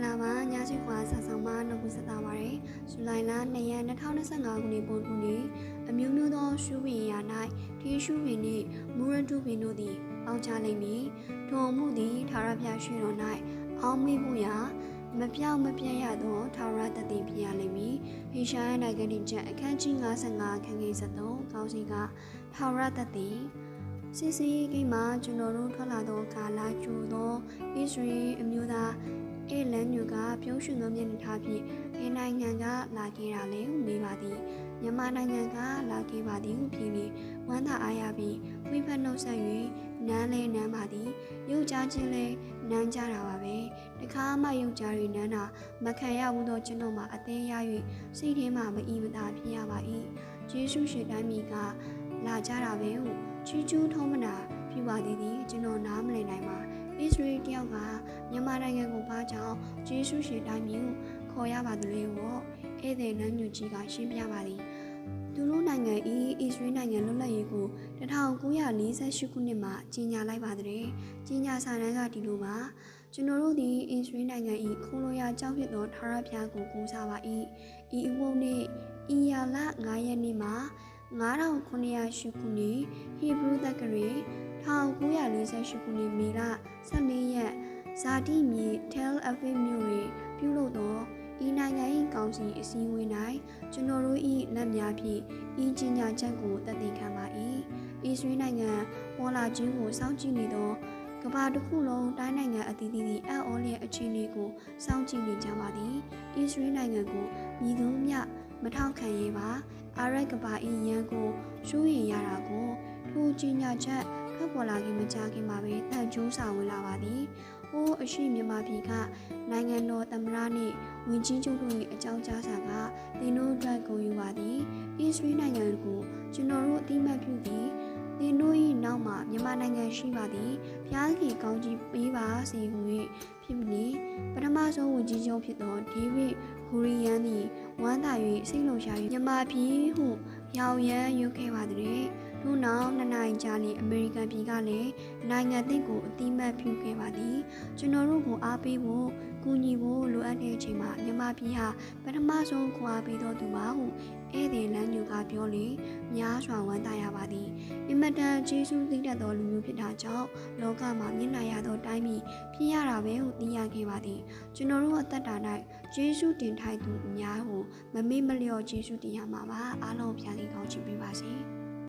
္ဂလာပါညချစ်ခွာဆာဆောင်မနှုတ်ဆက်တာပါရယ်ဇူလိုင်လ2ရက်2025ခုနှစ်ပုံတူနေ့အမျိုးမျိုးသောရှုပင်ရာ၌ထီးရှုပင်နှင့်မူရတုပင်တို့သည်ပေါင်းချလိမ့်မည်ထိုမှုသည်ထာဝရဘုရားရှိတော်၌အောင်းမေ့မှုရာမပြောင်းမပြတ်ရသောထာဝရတတိဖြစ်ရလိမ့်မည်ဟေရှာယနိုင်ငံတိကျအခန်းကြီး55ခန်းကြီး73ကောင်းစီကထာဝရတတိ စစ်စီကိမှာကျွန်တော်တို့ထွက်လာသောကာလကျူသောဣသရေလအမျိုးသားအေလန်ညူကပြုံးရွှင်သောမျက်နှာထားဖြင့်ဒီနိုင်ငံကလာခဲ့တာလေဟုမေးပါသည်မြန်မာနိုင်ငံကလာခဲ့ပါသည်ဟုဖြေပြီးဝမ်းသာအားရပြီးဝိဖက်နှုတ်ဆက်၍နန်းလဲနန်းပါသည်ရုပ်ကြားချင်းလဲနန်းကြတာပါပဲတခါမှရုပ်ကြား၍နန်းတာမခံရဘူးသောကျွန်တော်မှာအသေးရ၍စိတ်ထဲမှာမအီမသာဖြစ်ရပါ၏ယေရှုရှင်တိုင်းမိကလာကြတာပဲဟု ချီးကျူးထုံးမနာပြုပါသည်သည်ကျွန်တော်နားမလည်နိုင်ပါဣသရေလတယောက်ကမြန်မာနိုင်ငံကိုဘာကြောင့်ယေရှုရှင်တိုင်းမိကိုခေါ်ရပါသလဲဟောဧည့်သည်နန်းညူကြီးကရှင်းပြပါသည်သူတို့နိုင်ငံဤဣသရေလနိုင်ငံလွတ်လပ်ရေးကို1948ခုနှစ်မှာကြီးညာလိုက်ပါတဲ့ကြီးညာစာတမ်းကဒီလိုပါကျွန်တော်တို့သည်ဣသရေလနိုင်ငံဤခိုးလိုရာကြောင့်ဖြစ်သောထာဝရဘုရားကိုကိုးစားပါ၏ဤအဝုန်းနှင့်ဤယာလ9ရက်နေ့မှာ 9908ခုနှစ်ဟီဘရုသက္ကရေ1948ခုနှစ်မေလ14ရက်ဇာတိမြေ Tel Aviv မြို့တွင်ပြုလုပ်သောဤနိုင်ငံ၏ကောင်စီအစည်းအဝေး၌ကျွန်တော်တို့၏လက်များဖြင့်ဤကြီးညာချက်ကိုတည်တည်ခံပါ၏။ဤဆွေးနိုင်ငံပေါ်လာခြင်းကိုစောင့်ကြည့်နေသောကမ္ဘာတစ်ခုလုံးတိုင်းနိုင်ငံအသီးသီးသည့်အံ့ဩလျက်အခြေအနေကိုစောင့်ကြည့်နေကြပါသည်။ဤဆွေးနိုင်ငံကိုမြည်သူမျှ မထောက်ခံရပါအာရက်ကဘာ၏ရန်ကိုရှူးရင်ရတာကိုထိုကြီးညာချက်ထွက်ပေါ်လာခြင်းမကြခင်မှာပဲတန်ကျိုးစာဝင်လာပါသည်။ဟိုးအရှိမြန်မာပြည်ကနိုင်ငံတော်သမ္မတနှင့်ဝင်ကြီးချုပ်တို့၏အကြောင်းကြားစာကတင်တို့အတွက်ကိုယူပါသည်။အစ္စရေးနိုင်ငံကိုကျွန်တော်တို့အတိမတ်ပြုသည်။တင်တို့၏နောက်မှာမြန်မာနိုင်ငံရှိပါသည်။ဖျားခင်ကောင်းကြီးပေးပါစေဟု၍ဖြစ်ပြီးပထမဆုံးဝင်ကြီးချုပ်ဖြစ်သောဒေးဗစ် ဂူရီယန်သည်ဝမ်းသာ၍စိတ်လှုပ်ရှား၍မြန်မာပြည်ဟုရောင်ရမ်းရွခဲ့ပါသည်။ထို့နောက်နှစ်နိုင်ကြာလျင်အမေရိကန်ပြည်ကလည်းနိုင်ငံသစ်ကိုအတိမတ်ပြုခဲ့ပါသည်ကျွန်တော်တို့ကိုအားပေးဖို့ကူညီဖို့လိုအပ်တဲ့အချိန်မှာမြန် မာပြည်ဟာပထမဆုံးခွာပေးတော်သူပါဟုဧည့်သည်လမ်းညူကပြောလေများစွာဝမ်းသာရပါသည်အင်မတန်ကျေးဇူးသိတတ်သောလူမျိုးဖြစ်တာကြောင့်လောကမှာမျက်နှာရသောတိုင်းပြည်ဖြစ်ရတာပဲဟုသိရခဲ့ပါသည်ကျွန်တော်တို့အသက်တာ၌ကျေးဇူးတင်ထိုက်သူအများဟုမမေ့မလျော့ကျေးဇူးတင်ရမှာပါအားလုံးဖျားလေးကောင်းချီးပေးပါစေ